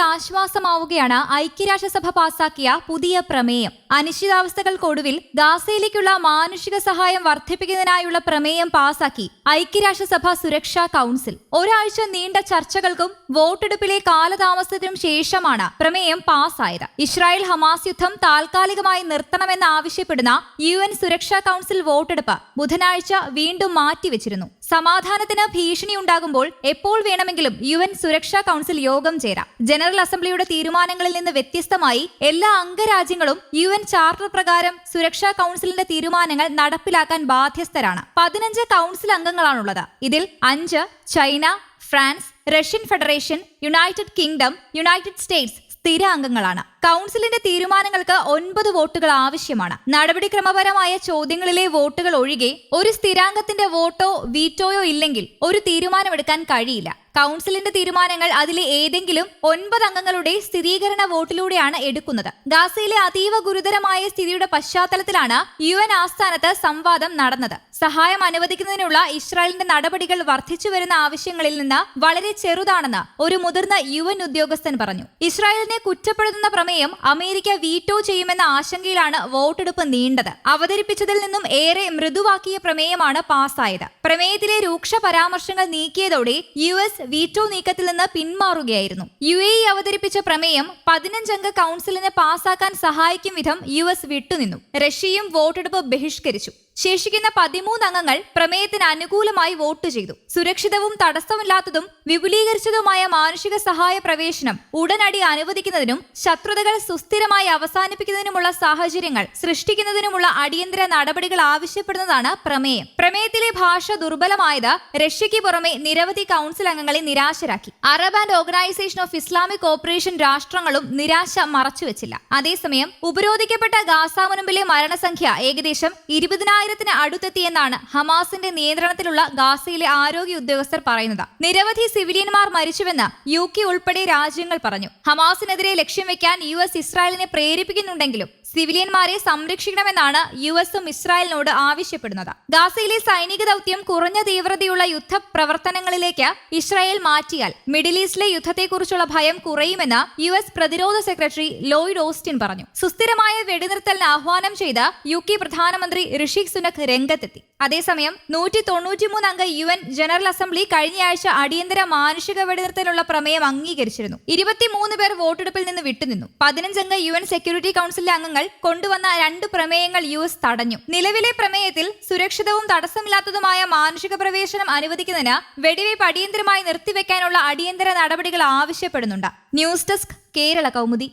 ആശ്വാസമാവുകയാണ്. ഐക്യരാഷ്ട്രസഭ പാസാക്കിയ പുതിയ പ്രമേയം. അനിശ്ചിതാവസ്ഥകൾക്കൊടുവിൽ ഗാസയിലേക്കുള്ള മാനുഷിക സഹായം വർദ്ധിപ്പിക്കുന്നതിനായുള്ള പ്രമേയം പാസാക്കി ഐക്യരാഷ്ട്രസഭ സുരക്ഷാ കൌൺസിൽ. ഒരാഴ്ച നീണ്ട ചർച്ചകൾക്കും വോട്ടെടുപ്പിലെ കാലതാമസത്തിനും ശേഷമാണ് പ്രമേയം പാസായത്. ഇസ്രായേൽ ഹമാസ് യുദ്ധം താൽക്കാലികമായി നിർത്തണമെന്നാവശ്യപ്പെടുന്ന യു എൻ സുരക്ഷാ കൌൺസിൽ വോട്ടെടുപ്പ് ബുധനാഴ്ച വീണ്ടും മാറ്റിവെച്ചിരുന്നു. സമാധാനത്തിന് ഭീഷണിയുണ്ടാകുമ്പോൾ എപ്പോൾ വേണമെങ്കിലും യു എൻ സുരക്ഷാ കൌൺസിൽ യോഗം ചേരാം. ജനറൽ അസംബ്ലിയുടെ തീരുമാനങ്ങളിൽ നിന്ന് വ്യത്യസ്തമായി എല്ലാ അംഗരാജ്യങ്ങളും യു എൻ ചാർട്ടർ പ്രകാരം സുരക്ഷാ കൌൺസിലിന്റെ തീരുമാനങ്ങൾ നടപ്പിലാക്കാൻ ബാധ്യസ്ഥരാണ്. പതിനഞ്ച് കൌൺസിൽ അംഗങ്ങളാണുള്ളത്. ഇതിൽ അഞ്ച് China France Russian Federation United Kingdom United States സ്ഥിര അംഗങ്ങളാണ്. കൗൺസിലിന്റെ തീരുമാനങ്ങൾക്ക് ഒൻപത് വോട്ടുകൾ ആവശ്യമാണ്. നടപടിക്രമപരമായ ചോദ്യങ്ങളിലെ വോട്ടുകൾ ഒഴികെ ഒരു സ്ഥിരാംഗത്തിന്റെ വോട്ടോ വീറ്റോയോ ഇല്ലെങ്കിൽ ഒരു തീരുമാനമെടുക്കാൻ കഴിയില്ല. കൗൺസിലിന്റെ തീരുമാനങ്ങൾ അതിലെ ഏതെങ്കിലും ഒൻപത് അംഗങ്ങളുടെ സ്ഥിരീകരണ വോട്ടിലൂടെയാണ് എടുക്കുന്നത്. ഗാസയിലെ അതീവ ഗുരുതരമായ സ്ഥിതിയുടെ പശ്ചാത്തലത്തിലാണ് യു എൻ ആസ്ഥാനത്ത് സംവാദം നടന്നത്. സഹായം അനുവദിക്കുന്നതിനുള്ള ഇസ്രായേലിന്റെ നടപടികൾ വർദ്ധിച്ചു വരുന്ന ആവശ്യങ്ങളിൽ നിന്ന് വളരെ ചെറുതാണെന്ന് ഒരു മുതിർന്ന യു എൻ ഉദ്യോഗസ്ഥൻ പറഞ്ഞു. ഇസ്രായേലിനെ കുറ്റപ്പെടുത്തുന്ന പ്രമേയം അമേരിക്ക വീറ്റോ ചെയ്യുമെന്ന ആശങ്കയിലാണ് വോട്ടെടുപ്പ് നീണ്ടത്. അവതരിപ്പിച്ചതിൽ നിന്നും ഏറെ മൃദുവാക്കിയ പ്രമേയമാണ് പാസ്സായത്. പ്രമേയത്തിലെ രൂക്ഷ പരാമർശങ്ങൾ നീക്കിയതോടെ യു എസ് വീറ്റോ നീക്കത്തിൽ നിന്ന് പിന്മാറുകയായിരുന്നു. യു എ അവതരിപ്പിച്ച പ്രമേയം പതിനഞ്ചംഗ കൗൺസിലിന് പാസാക്കാൻ സഹായിക്കും വിധം യു എസ് വിട്ടുനിന്നു. റഷ്യയും വോട്ടെടുപ്പ് ബഹിഷ്കരിച്ചു. ശേഷിക്കുന്ന പതിമൂന്ന് അംഗങ്ങൾ പ്രമേയത്തിന് അനുകൂലമായി വോട്ട് ചെയ്തു. സുരക്ഷിതവും തടസ്സമില്ലാത്തതും വിപുലീകരിച്ചതുമായ മാനുഷിക സഹായ പ്രവേശനം ഉടനടി അനുവദിക്കുന്നതിനും ശത്രുതകൾ സുസ്ഥിരമായി അവസാനിപ്പിക്കുന്നതിനുമുള്ള സാഹചര്യങ്ങൾ സൃഷ്ടിക്കുന്നതിനുമുള്ള അടിയന്തര നടപടികൾ ആവശ്യപ്പെടുന്നതാണ് പ്രമേയം. പ്രമേയത്തിലെ ഭാഷ ദുർബലമായത് റഷ്യയ്ക്ക് പുറമെ നിരവധി കൗൺസിൽ അംഗങ്ങളെ നിരാശരാക്കി. Arab and Organisation of Islamic Cooperation രാഷ്ട്രങ്ങളും നിരാശ മറച്ചുവെച്ചില്ല. അതേസമയം ഉപരോധിക്കപ്പെട്ട ഗാസ മുനമ്പിലെ മരണസംഖ്യ ഏകദേശം ഇരുപതിനായിരത്തിന് അടുത്തെത്തിയെന്നാണ് ഹമാസിന്റെ നിയന്ത്രണത്തിലുള്ള ഗാസയിലെ ആരോഗ്യ ഉദ്യോഗസ്ഥർ പറയുന്നത്. നിരവധി സിവിലിയന്മാർ മരിച്ചുവെന്ന് യു കെ ഉൾപ്പെടെ രാജ്യങ്ങൾ പറഞ്ഞു. ഹമാസിനെതിരെ ലക്ഷ്യം വെക്കാൻ യു എസ് ഇസ്രായേലിനെ പ്രേരിപ്പിക്കുന്നുണ്ടെങ്കിലും സിവിലിയന്മാരെ സംരക്ഷിക്കണമെന്നാണ് യു എസും ഇസ്രായേലിനോട് ആവശ്യപ്പെടുന്നത്. ഗാസയിലെ സൈനിക ദൗത്യം കുറഞ്ഞ തീവ്രതയുള്ള യുദ്ധ പ്രവർത്തനങ്ങളിലേക്ക് ഇസ്രായേൽ മാറ്റിയാൽ മിഡിൽ ഈസ്റ്റിലെ യുദ്ധത്തെക്കുറിച്ചുള്ള ഭയം കുറയുമെന്ന് യു എസ് പ്രതിരോധ സെക്രട്ടറി ലോയിഡ് ഓസ്റ്റിൻ പറഞ്ഞു. സുസ്ഥിരമായ വെടിനിർത്തലിന് ആഹ്വാനം ചെയ്ത യു കെ പ്രധാനമന്ത്രി ഋഷി സുനക് രംഗത്തെത്തി. അതേസമയം നൂറ്റി തൊണ്ണൂറ്റിമൂന്ന് അംഗ യു എൻ ജനറൽ അസംബ്ലി കഴിഞ്ഞയാഴ്ച അടിയന്തര മാനുഷിക വെടിനിർത്തലുള്ള പ്രമേയം അംഗീകരിച്ചിരുന്നു. ഇരുപത്തിമൂന്ന് പേർ വോട്ടെടുപ്പിൽ നിന്ന് വിട്ടുനിന്നു. പതിനഞ്ചംഗ യു എൻ സെക്യൂരിറ്റി കൗൺസിലിലെ അംഗങ്ങൾ കൊണ്ടുവന്ന രണ്ട് പ്രമേയങ്ങൾ യു എസ് തടഞ്ഞു. നിലവിലെ പ്രമേയത്തിൽ സുരക്ഷിതവും തടസ്സമില്ലാത്തതുമായ മാനുഷിക പ്രവേശനം അനുവദിക്കുന്നതിന് വെടിവയ്പ് അടിയന്തരമായി നിർത്തിവെക്കാനുള്ള അടിയന്തര നടപടികൾ ആവശ്യപ്പെടുന്നുണ്ട്. News desk Kerala Kaumudi.